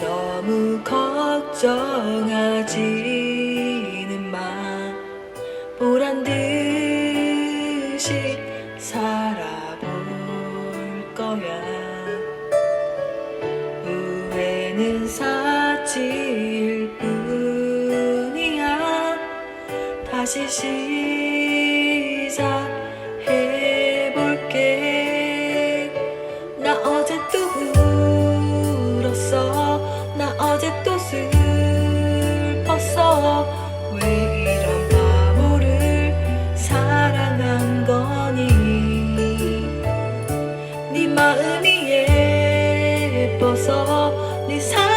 너무 걱정하지는 마. 보란 듯이 살아볼 거야. 후회는 사치일 뿐이야. 다시 시작. こそリサ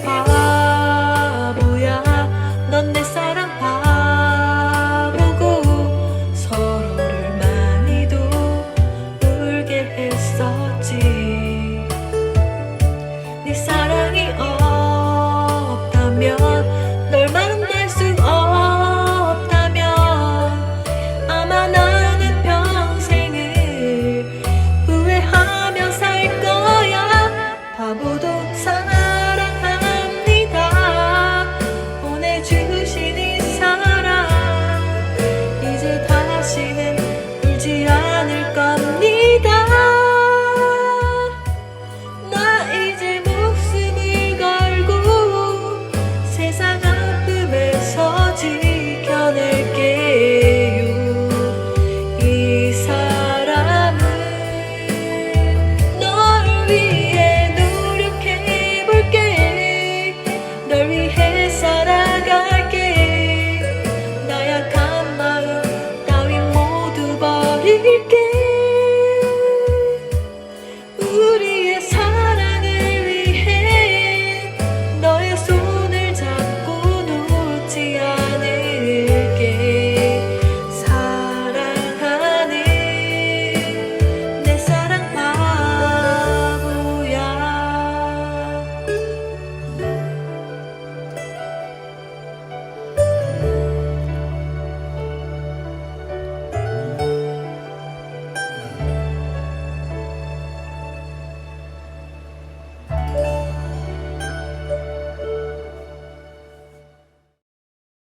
my